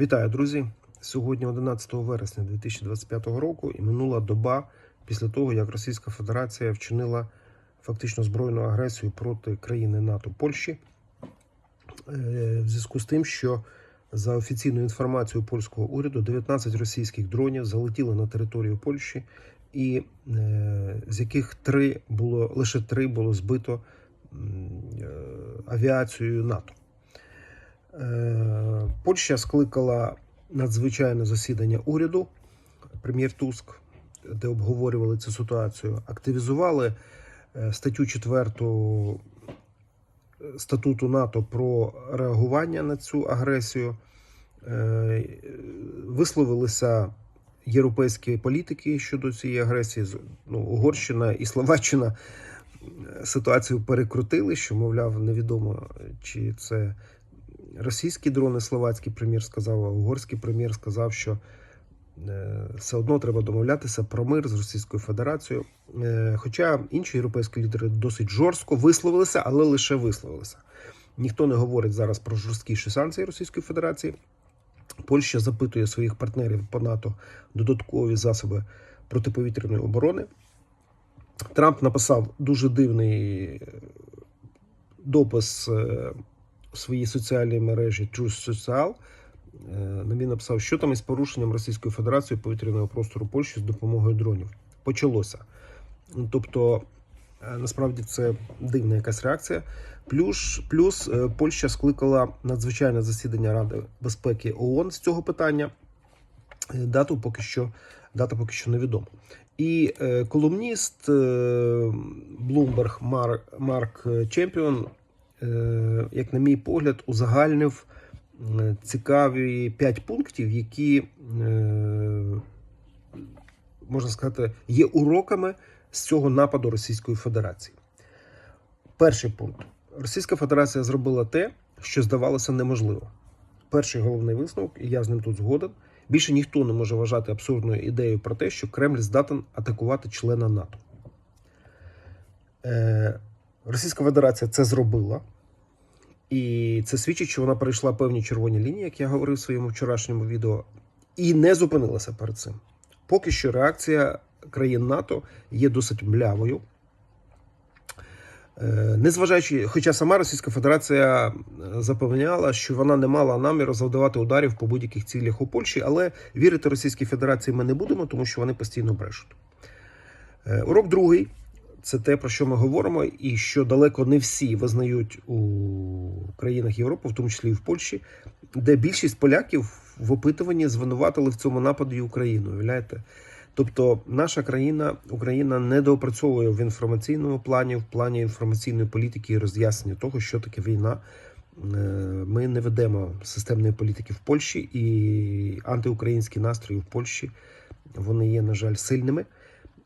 Вітаю, друзі! Сьогодні 11 вересня 2025 року і минула доба після того, як Російська Федерація вчинила фактично збройну агресію проти країни НАТО Польщі. Е, В зв'язку з тим, що за офіційною інформацією польського уряду 19 російських дронів залетіли на територію Польщі, і е, з яких три було лише три було збито е, авіацією НАТО. Е, Польща скликала надзвичайне засідання уряду, прем'єр Туск, де обговорювали цю ситуацію, активізували е, статтю 4 статуту НАТО про реагування на цю агресію. Е, Висловилися європейські політики щодо цієї агресії. Ну, Угорщина і Словаччина е, ситуацію перекрутили, що, мовляв, невідомо, чи це російські дрони, словацький прем'єр сказав, а угорський прем'єр сказав, що е, все одно треба домовлятися про мир з Російською Федерацією. Е, Хоча інші європейські лідери досить жорстко висловилися, але лише висловилися. Ніхто не говорить зараз про жорсткіші санкції Російської Федерації. Польща запитує своїх партнерів по НАТО додаткові засоби протиповітряної оборони. Трамп написав дуже дивний е, допис у своїй соціальній мережі Truth Social. Е, Він написав, що там із порушенням Російської Федерації повітряного простору Польщі з допомогою дронів. Почалося. Ну, Тобто, е, насправді це дивна якась реакція. Плюс, плюс е, Польща скликала надзвичайне засідання Ради безпеки ООН з цього питання. Дату поки що дата поки що невідома. І колумніст Bloomberg Марк, Марк Чемпіон, як на мій погляд, узагальнив е, цікаві п'ять пунктів, які, е, можна сказати, є уроками з цього нападу Російської Федерації. Перший пункт: Російська Федерація зробила те, що здавалося неможливо. Перший головний висновок, і я з ним тут згоден. Більше ніхто не може вважати абсурдною ідеєю про те, що Кремль здатен атакувати члена НАТО. Е, Російська Федерація це зробила. І це свідчить, що вона перейшла певні червоні лінії, як я говорив в своєму вчорашньому відео, і не зупинилася перед цим. Поки що реакція країн НАТО є досить млявою. Е, Незважаючи, хоча сама Російська Федерація е, запевняла, що вона не мала наміру завдавати ударів по будь-яких цілях у Польщі, але вірити Російській Федерації ми не будемо, тому що вони постійно брешуть. Е, Урок другий це те, про що ми говоримо, і що далеко не всі визнають у країнах Європи, в тому числі і в Польщі, де більшість поляків в опитуванні звинуватили в цьому нападі Україну. Уявляєте? Тобто наша країна, Україна недоопрацьовує в інформаційному плані, в плані інформаційної політики і роз'яснення того, що таке війна. Е, Ми не ведемо системної політики в Польщі, і антиукраїнські настрої в Польщі вони є, на жаль, сильними.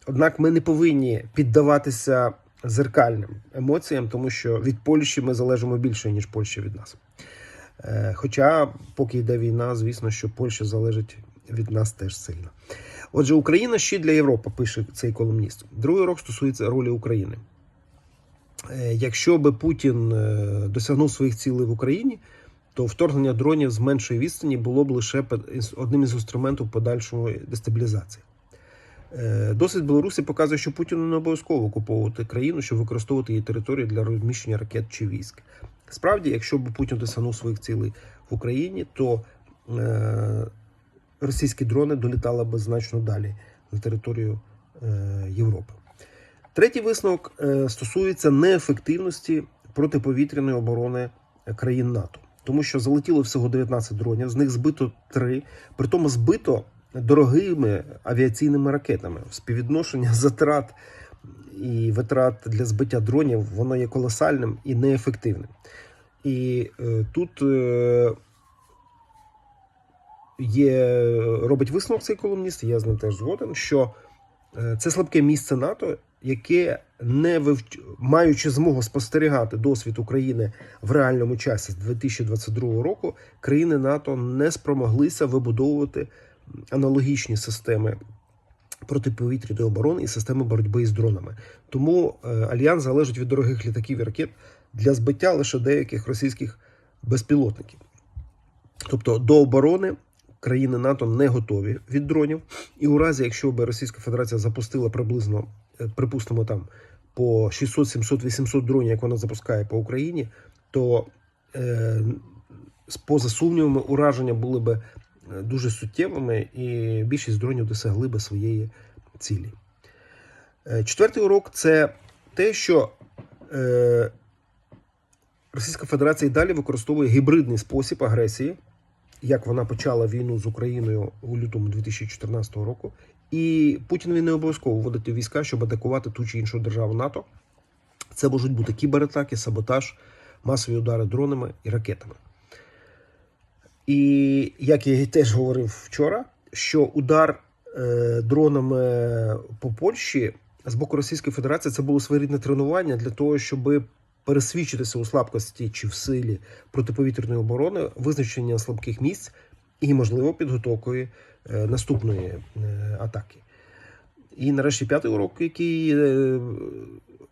Однак ми не повинні піддаватися зеркальним емоціям, тому що від Польщі ми залежимо більше, ніж Польща від нас. Е, Хоча, поки йде війна, звісно, що Польща залежить від нас теж сильно. Отже, Україна ще для Європи, пише цей колумніст. Другий урок стосується ролі України. Е, Якщо би Путін е, досягнув своїх цілей в Україні, то вторгнення дронів з меншої відстані було б лише одним із інструментів подальшої дестабілізації. Е, Досвід Білорусі показує, що Путіну не обов'язково окуповувати країну, щоб використовувати її територію для розміщення ракет чи військ. Справді, якщо б Путін досягнув своїх цілей в Україні, то е, російські дрони долітали б значно далі на територію е, Європи. Третій висновок е, стосується неефективності протиповітряної оборони країн НАТО, тому що залетіло всього 19 дронів, з них збито 3, при тому збито дорогими авіаційними ракетами. Співвідношення затрат і витрат для збиття дронів воно є колосальним і неефективним. І е, тут е, є, робить висновок цей колумніст, я з ним теж згоден, що е, це слабке місце НАТО, яке не вивч... маючи змогу спостерігати досвід України в реальному часі з 2022 року, країни НАТО не спромоглися вибудовувати аналогічні системи протиповітряної оборони і системи боротьби з дронами. Тому е, альянс залежить від дорогих літаків і ракет для збиття лише деяких російських безпілотників. Тобто до оборони країни НАТО не готові від дронів. І у разі, якщо б Російська Федерація запустила приблизно, е, припустимо, там по 600, 700, 800 дронів, як вона запускає по Україні, то е, поза сумнівами ураження були б е, дуже суттєвими, і більшість дронів досягли би своєї цілі. Е, Четвертий урок це те, що е, Російська Федерація і далі використовує гібридний спосіб агресії, як вона почала війну з Україною у лютому 2014 року. І Путінові не обов'язково вводити війська, щоб атакувати ту чи іншу державу НАТО. Це можуть бути кібератаки, саботаж, масові удари дронами і ракетами. І як я теж говорив вчора, що удар е, дронами по Польщі з боку Російської Федерації це було своєрідне тренування для того, щоб пересвідчитися у слабкості чи в силі протиповітряної оборони, визначення слабких місць і, можливо, підготовкою е, наступної е, атаки. І нарешті п'ятий урок, який е,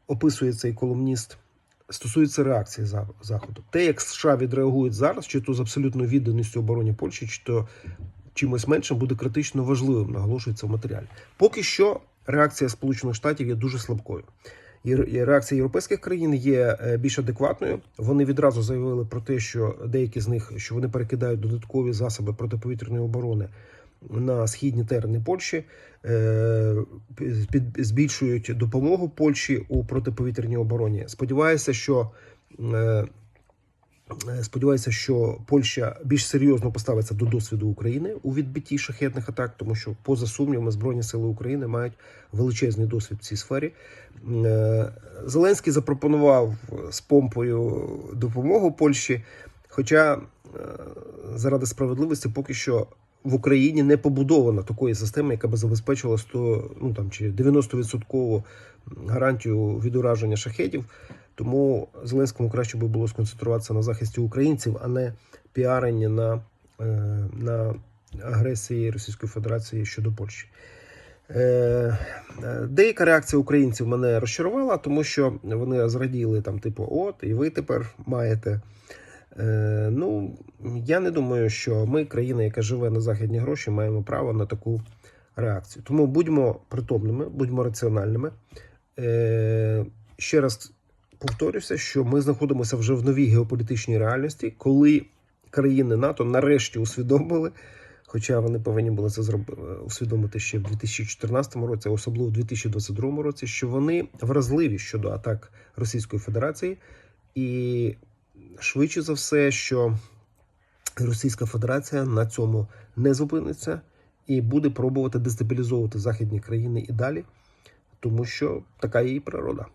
описує цей колумніст, стосується реакції Заходу. Те, як США відреагують зараз, чи то з абсолютною відданістю обороні Польщі, чи то чимось меншим, буде критично важливим, наголошується в матеріалі. Поки що реакція Сполучених Штатів є дуже слабкою. Реакція європейських країн є е, більш адекватною. Вони відразу заявили про те, що деякі з них що вони перекидають додаткові засоби протиповітряної оборони на східні терени Польщі, е, збільшують допомогу Польщі у протиповітряній обороні. Сподіваюся, що е, Е, Сподіваюся, що Польща більш серйозно поставиться до досвіду України у відбитті шахетних атак, тому що, поза сумнівами, Збройні сили України мають величезний досвід в цій сфері. Зеленський запропонував з помпою допомогу Польщі, хоча заради справедливості поки що в Україні не побудована такої системи, яка би забезпечувала 100, ну там чи 90% гарантію від ураження шахетів. Тому Зеленському краще би було сконцентруватися на захисті українців, а не піаренні на, е, на агресії Російської Федерації щодо Польщі. Е, е, Деяка реакція українців мене розчарувала, тому що вони зраділи там, типу, от, і ви тепер маєте. Е, Ну, я не думаю, що ми, країна, яка живе на західні гроші, маємо право на таку реакцію. Тому будьмо притомними, будьмо раціональними. Е, Ще раз повторюся, що ми знаходимося вже в новій геополітичній реальності, коли країни НАТО нарешті усвідомили, хоча вони повинні були це усвідомити ще в 2014 році, а особливо в 2022 році, що вони вразливі щодо атак Російської Федерації, і швидше за все, що Російська Федерація на цьому не зупиниться і буде пробувати дестабілізовувати західні країни і далі, тому що така її природа.